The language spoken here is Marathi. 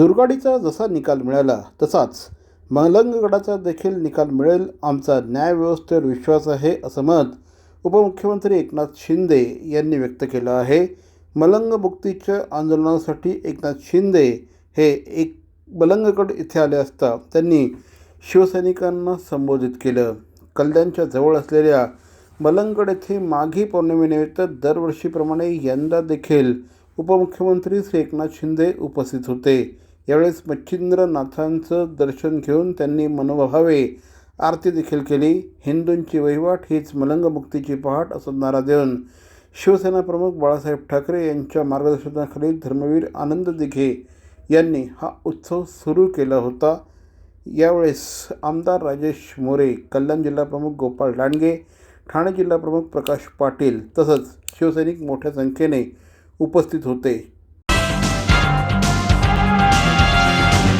दुर्गाडीचा जसा निकाल मिळाला तसाच मलंगगडाचा देखील निकाल मिळेल आमचा न्यायव्यवस्थेवर विश्वास आहे असं मत उपमुख्यमंत्री एकनाथ शिंदे यांनी व्यक्त केलं आहे. मलंग मुक्तीच्या आंदोलनासाठी एकनाथ शिंदे हे एक मलंगगड इथे आले असता त्यांनी शिवसैनिकांना संबोधित केलं. कल्याणच्या जवळ असलेल्या मलंगगड येथे माघी पौर्णिमेनिमित्त दरवर्षीप्रमाणे यंदा देखील उपमुख्यमंत्री श्री एकनाथ शिंदे उपस्थित होते. यावेळेस मच्छिंद्रनाथांचं दर्शन घेऊन त्यांनी मनोभावे आरती देखील केली. हिंदूंची वहिवाट हीच मलंग मुक्तीची पहाट असं नारा देऊन शिवसेना प्रमुख बाळासाहेब ठाकरे यांच्या मार्गदर्शनाखाली धर्मवीर आनंद दिघे यांनी हा उत्सव सुरू केला होता. यावेळेस आमदार राजेश मोरे कल्याण जिल्हा प्रमुख गोपाळ लांडगे ठाणे जिल्हाप्रमुख प्रकाश पाटील तसंच शिवसैनिक मोठ्या संख्येने उपस्थित होते.